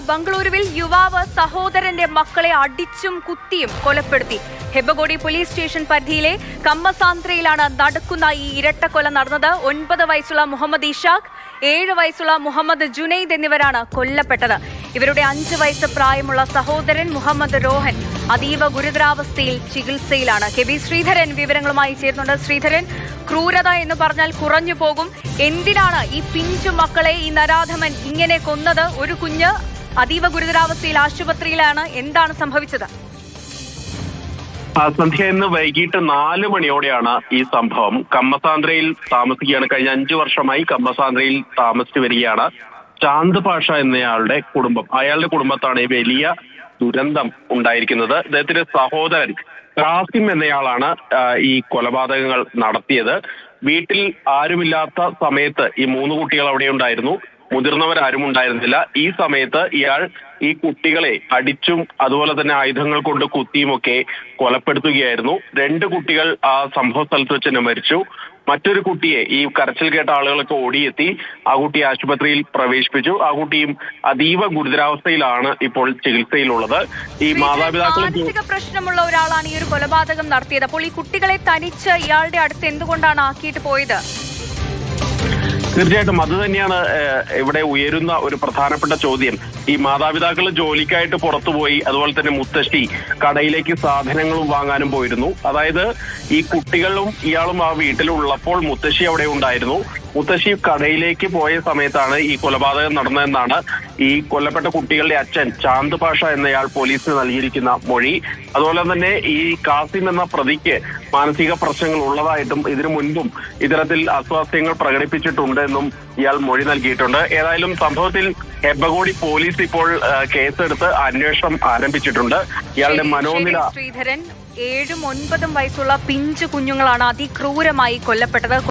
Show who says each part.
Speaker 1: ബംഗളൂരുവിൽ യുവാവ് സഹോദരന്റെ മക്കളെ അടിച്ചും കുത്തിയും കൊലപ്പെടുത്തി. ഹെബഗോഡി പോലീസ് സ്റ്റേഷൻ പരിധിയിലെ കമ്മസാന്ത്രയിലാണ് നടക്കുന്ന ഈ ഇരട്ട കൊല നടന്നത്. ഒൻപത് വയസ്സുള്ള മുഹമ്മദ് ഇഷാഖ് ഏഴ് വയസ്സുള്ള മുഹമ്മദ് ജുനൈദ് എന്നിവരാണ് കൊല്ലപ്പെട്ടത്. ഇവരുടെ അഞ്ച് വയസ്സ് പ്രായമുള്ള സഹോദരൻ മുഹമ്മദ് രോഹൻ അതീവ ഗുരുതരാവസ്ഥയിൽ ചികിത്സയിലാണ്. കെ ബി ശ്രീധരൻ വിവരങ്ങളുമായി ചേരുന്നുണ്ട്. ശ്രീധരൻ ക്രൂരത എന്ന് പറഞ്ഞാൽ കുറഞ്ഞു പോകും. എന്തിനാണ് ഈ പിഞ്ചു മക്കളെ ഈ നരാധമൻ ഇങ്ങനെ കൊന്നത്? ഒരു കുഞ്ഞ് അതീവ ഗുരുതരാവസ്ഥയിൽ ആശുപത്രിയിലാണ് എന്താണ് സംഭവിച്ചത്?
Speaker 2: സന്ധ്യ ഇന്ന് വൈകിട്ട് നാല് മണിയോടെയാണ് ഈ സംഭവം. കമ്മസാന്ദ്രയിൽ താമസിക്കുകയാണ്. കഴിഞ്ഞ അഞ്ചു വർഷമായി കമ്മസാന്ദ്രയിൽ താമസിച്ചു വരികയാണ് ചാന്ദ് പാഷ എന്നയാളുടെ കുടുംബം. അയാളുടെ കുടുംബത്താണ് ഈ വലിയ ദുരന്തം ഉണ്ടായിരിക്കുന്നത്. അദ്ദേഹത്തിന്റെ സഹോദരൻ റാസിം എന്നയാളാണ് ഈ കൊലപാതകങ്ങൾ നടത്തിയത്. വീട്ടിൽ ആരുമില്ലാത്ത സമയത്ത് ഈ മൂന്ന് കുട്ടികൾ അവിടെ ഉണ്ടായിരുന്നു. മുതിർന്നവരാരും ഉണ്ടായിരുന്നില്ല. ഈ സമയത്ത് ഇയാൾ ഈ കുട്ടികളെ അടിച്ചും അതുപോലെ തന്നെ ആയുധങ്ങൾ കൊണ്ട് കുത്തിയുമൊക്കെ കൊലപ്പെടുത്തുകയായിരുന്നു. രണ്ട് കുട്ടികൾ ആ സംഭവ സ്ഥലത്ത് വെച്ച് തന്നെ മരിച്ചു. മറ്റൊരു കുട്ടിയെ ഈ കരച്ചിൽ കേട്ട ആളുകളൊക്കെ ഓടിയെത്തി ആ കുട്ടിയെ ആശുപത്രിയിൽ പ്രവേശിപ്പിച്ചു. ആ കുട്ടിയും അതീവ ഗുരുതരാവസ്ഥയിലാണ് ഇപ്പോൾ ചികിത്സയിലുള്ളത്. ഈ
Speaker 1: മാതാപിതാക്കൾ പ്രശ്നമുള്ള ഒരാളാണ് ഈ ഒരു കൊലപാതകം നടത്തിയത്. അപ്പോൾ ഈ കുട്ടികളെ തനിച്ച് ഇയാളുടെ അടുത്ത് എന്തുകൊണ്ടാണ് ആക്കിയിട്ട് പോയത്?
Speaker 2: തീർച്ചയായിട്ടും അത് തന്നെയാണ് ഇവിടെ ഉയരുന്ന ഒരു പ്രധാനപ്പെട്ട ചോദ്യം. ഈ മാതാപിതാക്കൾ ജോലിക്കായിട്ട് പുറത്തുപോയി അതുപോലെ തന്നെ മുത്തശ്ശി കടയിലേക്ക് സാധനങ്ങളും വാങ്ങാനും പോയിരുന്നു. അതായത് ഈ കുട്ടികളും ഇയാളും ആ വീട്ടിലുള്ളപ്പോൾ മുത്തശ്ശി അവിടെ ഉണ്ടായിരുന്നു. മുത്തശ്ശി കടയിലേക്ക് പോയ സമയത്താണ് ഈ കൊലപാതകം നടന്നതെന്നാണ് ഈ കൊല്ലപ്പെട്ട കുട്ടികളുടെ അച്ഛൻ ചാന്ദ് പാഷ എന്നയാൾ പോലീസിന് നൽകിയിരിക്കുന്ന മൊഴി. അതുപോലെ തന്നെ ഈ കാസിം എന്ന പ്രതിക്ക് മാനസിക പ്രശ്നങ്ങൾ ഉള്ളതായിട്ടും ഇതിനു മുൻപും ഇത്തരത്തിൽ അസ്വാസ്ഥ്യങ്ങൾ പ്രകടിപ്പിച്ചിട്ടുണ്ട് എന്നും ഇയാൾ മൊഴി നൽകിയിട്ടുണ്ട്. ഏതായാലും സംഭവത്തിൽ ഹെബഗോഡി പോലീസ് ഇപ്പോൾ കേസെടുത്ത് അന്വേഷണം ആരംഭിച്ചിട്ടുണ്ട്. ഇയാളുടെ മനോനില
Speaker 1: ശരി, ശ്രീധരൻ ഏഴും ഒൻപതും വയസ്സുള്ള പിഞ്ചു കുഞ്ഞുങ്ങളാണ് അതിക്രൂരമായി കൊല്ലപ്പെട്ടത്.